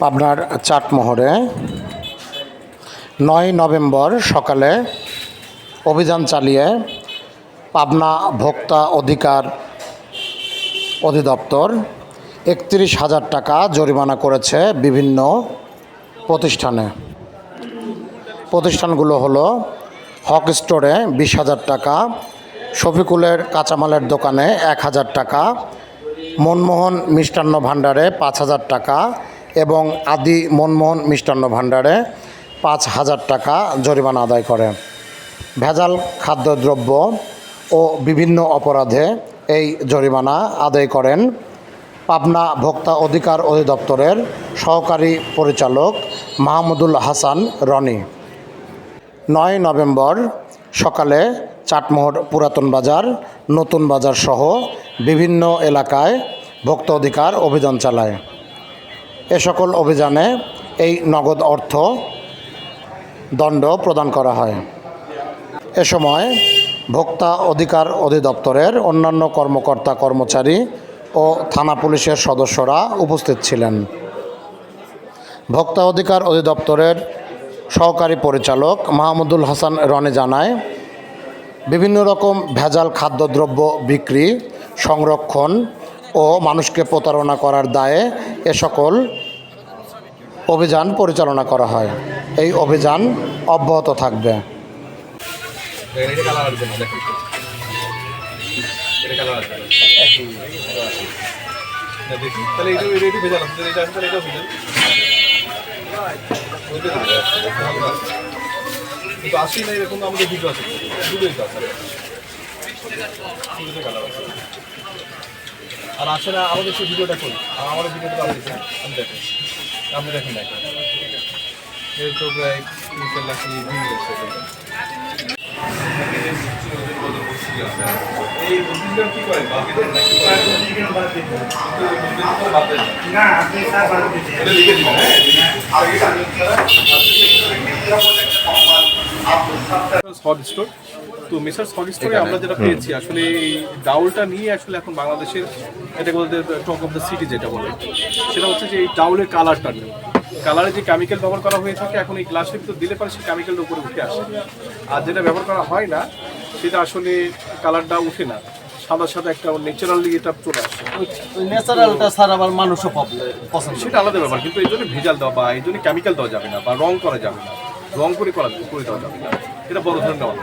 পাবনার চাটমোহরে নয় নভেম্বর সকালে অভিযান চালিয়ে পাবনা ভোক্তা অধিকার অধিদপ্তর একত্রিশ হাজার টাকা জরিমানা করেছে বিভিন্ন প্রতিষ্ঠানে। প্রতিষ্ঠানগুলো হলো হক স্টোরে বিশ হাজার টাকা, শফিকুলের কাঁচামালের দোকানে এক হাজার টাকা, মনমোহন মিষ্টান্ন ভাণ্ডারে পাঁচ হাজার টাকা এবং আদি মনমোহন মিষ্টান্ন ভাণ্ডারে পাঁচ হাজার টাকা জরিমানা আদায় করে। ভেজাল খাদ্যদ্রব্য ও বিভিন্ন অপরাধে এই জরিমানা আদায় করেন পাবনা ভোক্তা অধিকার অধিদপ্তরের সহকারী পরিচালক মাহমুদুল হাসান রনি। নয় নভেম্বর সকালে চাটমোহর পুরাতন বাজার, নতুন বাজার সহ বিভিন্ন এলাকায় ভোক্তা অধিকার অভিযান চালায়। এ সকল অভিযানে এই নগদ অর্থ দণ্ড প্রদান করা হয়। এ সময় ভোক্তা অধিকার অধিদপ্তরের অন্যান্য কর্মকর্তা কর্মচারী ও থানা পুলিশের সদস্যরা উপস্থিত ছিলেন। ভোক্তা অধিকার অধিদপ্তরের সহকারী পরিচালক মাহমুদুল হাসান রনে জানায়, বিভিন্ন রকম ভেজাল খাদ্যদ্রব্য বিক্রি, সংরক্ষণ ও মানুষকে প্রতারণা করার দায়ে এ সকল অভিযান পরিচালনা করা হয়। এই অভিযান অব্যাহত থাকবে। আসি না এরকম আমাদের আছে আছে আর আসে না আমাদের সেই ভিডিওটা করি। আর আমাদের ভিডিওটা আপনি দেখেন আমি দেখেন। আপনি দেখেন না এর তো প্রায় তিন চার লাখ ভিউ এই মুসলিমরা কি করে? বাকিদের নাকি না আপনি স্যার বাদ দিতে এটা লিখে দিবেন হ্যাঁ? হট স্টোর তো মেসার্স হট স্টোরে আমরা যেটা পেয়েছি আসলে এই ডাউলটা নিয়ে আসলে এখন বাংলাদেশের এটা বলতে টক অফ দ্য সিটি যেটা বলে সেটা হচ্ছে যে এই ডাউলের কালারটা নিয়ে। কালারে যে কেমিক্যাল ব্যবহার করা হয়ে থাকে এখন এই গ্লাসের ভিতর দিলে পরে সেই কেমিক্যালটা উপরে উঠে আসে। আর যেটা ব্যবহার করা হয় না সেটা আসলে কালারটা উঠে না। সাদা সাদা একটা ন্যাচারালি এটা চলে আসে। ন্যাচারালটা স্যার আবার মানুষও পাব- পছন্দ সেটা আলাদা ব্যাপার কিন্তু এই জন্য ভেজাল দেওয়া বা এই জন্য কেমিক্যাল দেওয়া যাবে না বা রং করা যাবে না। রং করে করা করে দেওয়া যাবে না। এটা বড় ধরনের নেওয়া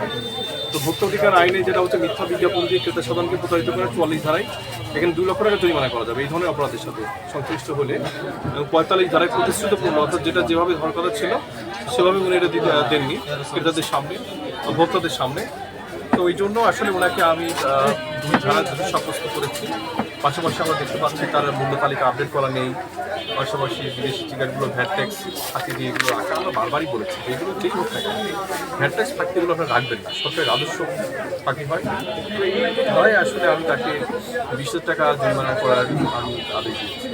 তো ভোক্তাধিকার আইনে যেটা হচ্ছে মিথ্যা বিজ্ঞাপন দিয়ে ক্রেতা সাধারণকে প্রতারিত করে চুয়াল্লিশ ধারায় এখানে দুই লক্ষ টাকা জরিমানা করা যাবে। এই ধরনের অপরাধের সাথে সংশ্লিষ্ট হলে পঁয়তাল্লিশ ধারায় প্রতিশ্রুত পূর্ণ অর্থাৎ যেটা যেভাবে ধর করা ছিল, সেভাবে উনি এটা দিতে দেননি। ক্রেতাদের সামনে, ভোক্তাদের সামনে। তো ওই জন্য আসলে ওনাকে আমি দুই ধারা সাব্যস্ত করেছি। পাশাপাশি আমরা দেখতে পাচ্ছি তার মূল্য তালিকা আপডেট করা নেই। পাশাপাশি বিদেশি টিকাটগুলো, ভ্যাট ট্যাক্স ফাঁকি দিয়ে এগুলো রাখা আমরা বারবারই বলেছি এগুলো যেই হোক কেন, ভ্যাট ট্যাক্স ফাঁকিগুলো আপনারা রাখবেন না। সরকারের রাজস্ব ফাঁকি হয়। তো এই আসলে আমি তাকে বিশ টাকা জরিমানা করার আমি আদেশ দিয়েছি।